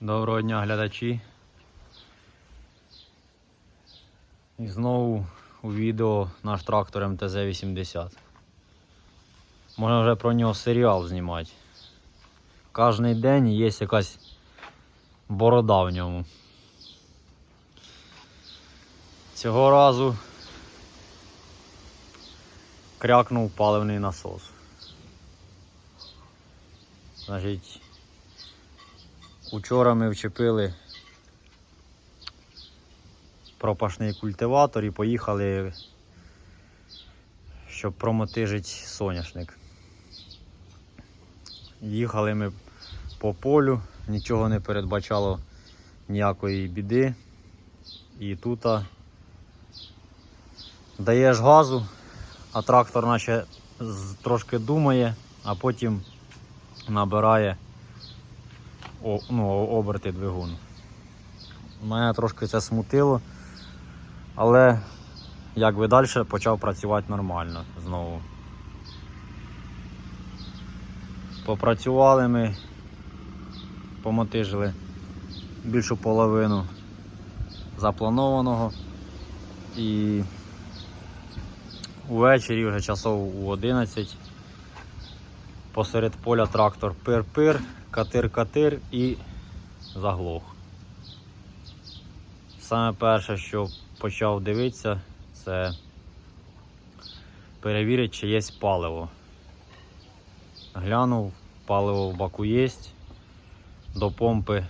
Доброго дня, глядачі. І знову у відео наш трактор МТЗ-80. Можна вже про нього серіал знімати. Кожний день є якась борода в ньому. Цього разу крякнув паливний насос. Значить, Учора ми вчепили пропашний культиватор і поїхали, щоб промотижити соняшник. Їхали ми по полю, нічого не передбачало ніякої біди. І тут даєш газу, а трактор наче трошки думає, а потім набирає ну, оберти двигун. Мене трошки це смутило, але як би далі почав працювати нормально знову. Попрацювали ми, помотижили більшу половину запланованого і увечері вже часов у 11 посеред поля трактор пир-пир, катир-катир і заглох. Саме перше, що почав дивитися, це перевірити, чи є паливо. Глянув, паливо в баку є, до помпи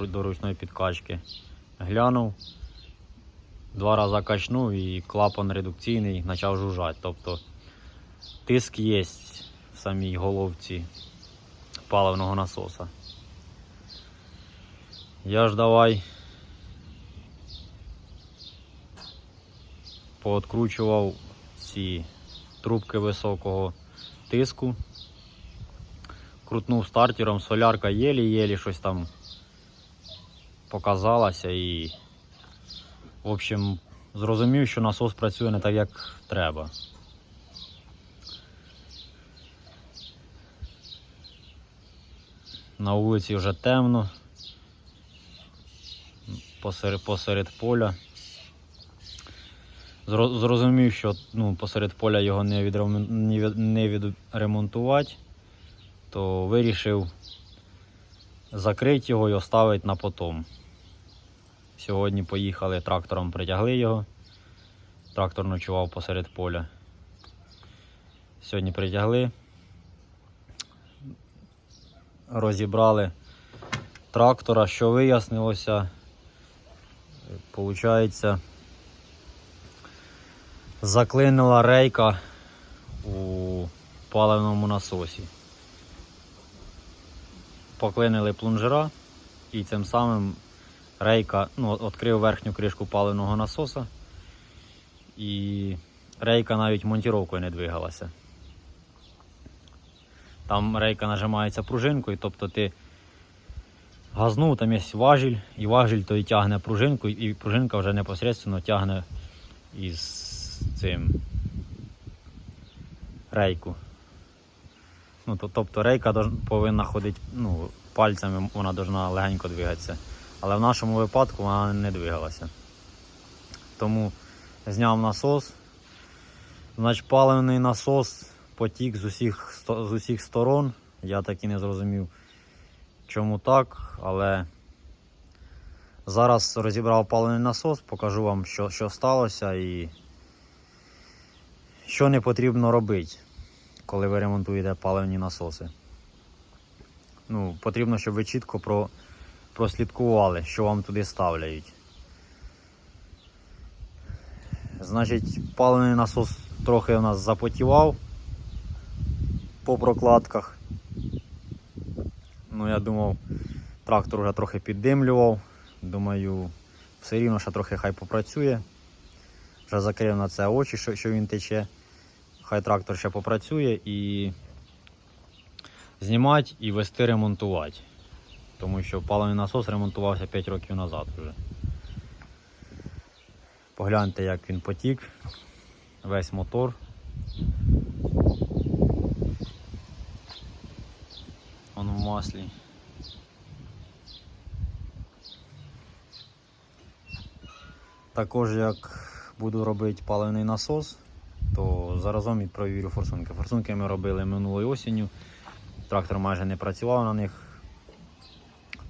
до ручної підкачки. Глянув, два рази качнув і клапан редукційний почав жужжати. Тобто тиск є в самій головці паливного насоса. Я ж давай пооткручував ці трубки високого тиску. Крутнув стартером, солярка єлі-єлі щось там показалося і, в общем, зрозумів, що насос працює не так, як треба. На вулиці вже темно. Посеред, посеред поля. Зрозумів, що ну, посеред поля його не, відремон- не відремонтувати, то вирішив закрити його і оставити на потом. Сьогодні поїхали трактором, притягли його. Трактор ночував посеред поля. Сьогодні притягли. Розібрали трактора, що вияснилося, получається, заклинила рейка у паливному насосі. Поклинили плунжера і цим самим рейка ну, відкрив верхню кришку паливного насоса і рейка навіть монтіровкою не двигалася. Там рейка нажимається пружинкою, тобто ти газнув, там є важіль, і важіль той тягне пружинку, і пружинка вже непосередньо тягне із цим рейку. Ну, то, тобто рейка повинна ходити ну, пальцями, вона повинна легенько двигатися. Але в нашому випадку вона не двигалася. Тому зняв насос. Значить, паливний насос потік з усіх, з усіх сторон. Я так і не зрозумів, чому так, але зараз розібрав паливний насос, покажу вам, що, що сталося і що не потрібно робити, коли ви ремонтуєте паливні насоси. Ну, потрібно, щоб ви чітко про, прослідкували, що вам туди ставляють. Значить, паливний насос трохи у нас запотівав по прокладках. Ну, я думав, трактор вже трохи піддимлював. Думаю, все рівно ще трохи хай попрацює. Вже закрив на це очі, що, що він тече. Хай трактор ще попрацює і знімати і вести ремонтувати. Тому що паливний насос ремонтувався 5 років назад вже. Погляньте, як він потік. Весь мотор. маслі. Також як буду робити паливний насос, то заразом і провірю форсунки. Форсунки ми робили минулою осінню, трактор майже не працював на них,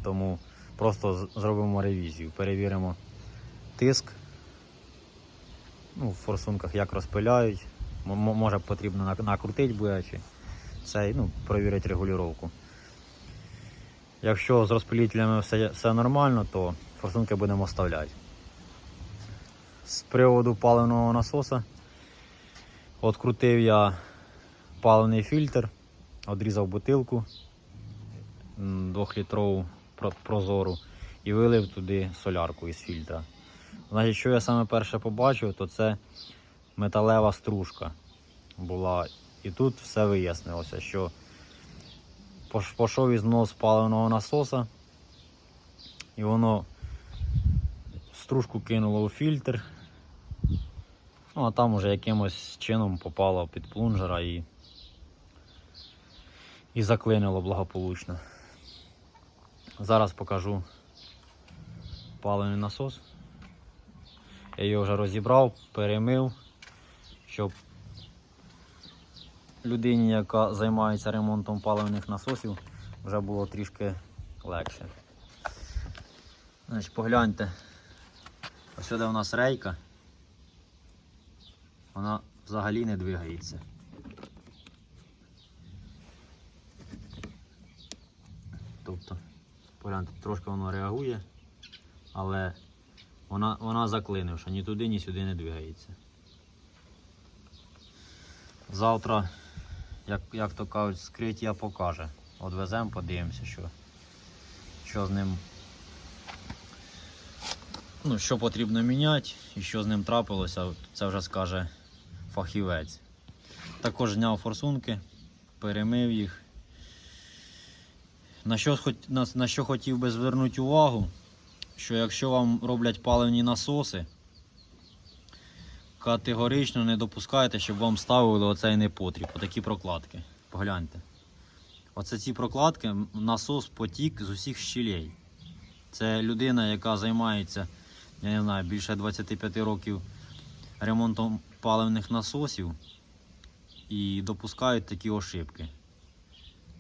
тому просто зробимо ревізію, перевіримо тиск. Ну, В форсунках як розпиляють, може потрібно накрутити буде, чи це ну, провірити регулювання. Якщо з розпилітелями все, все нормально, то форсунки будемо вставляти. З приводу паливного насоса відкрутив я паливний фільтр, відрізав бутилку м, двохлітрову про- прозору і вилив туди солярку із фільтра. Значить, що я саме перше побачив, то це металева стружка була. І тут все вияснилося, що пішов ізнос паливного насоса, і воно стружку кинуло у фільтр. Ну, а там уже якимось чином попало під плунжера і, і заклинило благополучно. Зараз покажу паливний насос. Я його вже розібрав, перемив, щоб людині, яка займається ремонтом паливних насосів, вже було трішки легше. Значить, погляньте, ось сюди у нас рейка. Вона взагалі не двигається. Тобто, погляньте, трошки воно реагує, але вона, вона заклинивша, ні туди, ні сюди не двигається. Завтра, як, як то кажуть, скриття покаже. Одвеземо, подивимося, що, що з ним. Ну, що потрібно міняти і що з ним трапилося, це вже скаже фахівець. Також зняв форсунки, перемив їх. На що, на, на що хотів би звернути увагу, що якщо вам роблять паливні насоси, категорично не допускайте, щоб вам ставили оцей непотріб, отакі прокладки. Погляньте. Оце ці прокладки, насос потік з усіх щілей. Це людина, яка займається, я не знаю, більше 25 років ремонтом паливних насосів і допускають такі ошибки.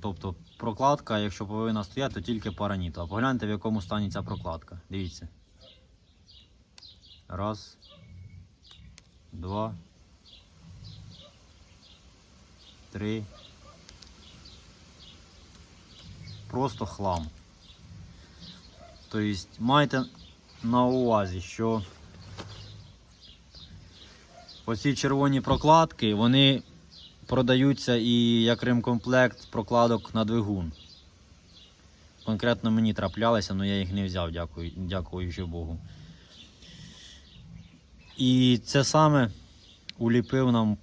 Тобто прокладка, якщо повинна стояти, то тільки параніту. А погляньте, в якому стані ця прокладка. Дивіться. Раз. Два. Три. Просто хлам. Тобто майте на увазі, що оці червоні прокладки, вони продаються і як ремкомплект прокладок на двигун. Конкретно мені траплялися, але я їх не взяв, дякую, дякуючи Богу. І це саме уліпив нам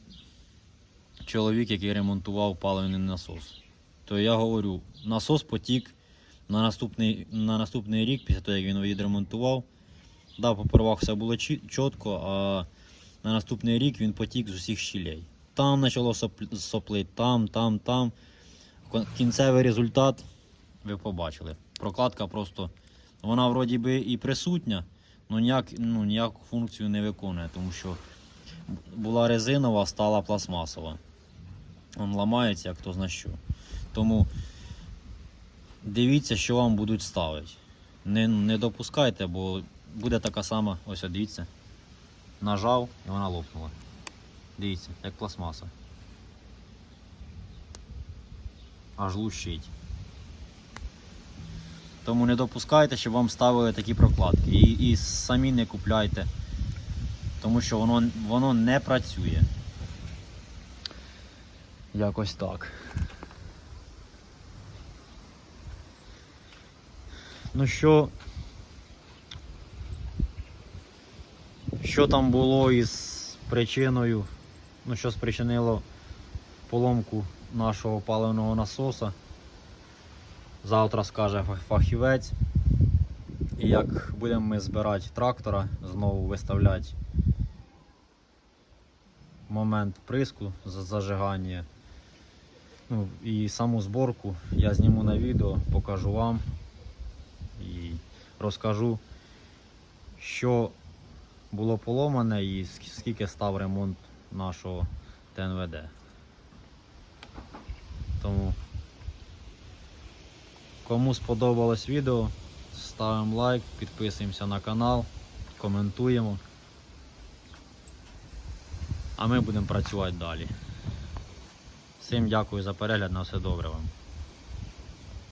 чоловік, який ремонтував паливний насос. То я говорю, насос потік на наступний, на наступний рік, після того, як він відремонтував. Да, попервах все було чітко, а на наступний рік він потік з усіх щілей. Там почало соплити, там, там, там. Кінцевий результат ви побачили. Прокладка просто, вона вроді би і присутня, але ніяк, ну, ніяку функцію не виконує, тому що була резинова, стала пластмасова. Он ламається, як хто зна що. Тому дивіться, що вам будуть ставити. Не, не допускайте, бо буде така сама, ось дивіться. Нажав і вона лопнула. Дивіться, як пластмаса. Аж лущить. Тому не допускайте, щоб вам ставили такі прокладки. І, і самі не купляйте. Тому що воно, воно не працює. Якось так. Ну що. Що там було із причиною, ну що спричинило поломку нашого паливного насоса? Завтра скаже фахівець. І як будемо ми збирати трактора, знову виставляти момент приску за- зажигання. Ну, і саму зборку я зніму на відео, покажу вам і розкажу, що було поломане і скільки став ремонт нашого ТНВД. Тому кому сподобалось відео, ставимо лайк, підписуємося на канал, коментуємо. А ми будемо працювати далі. Всім дякую за перегляд, на все добре вам.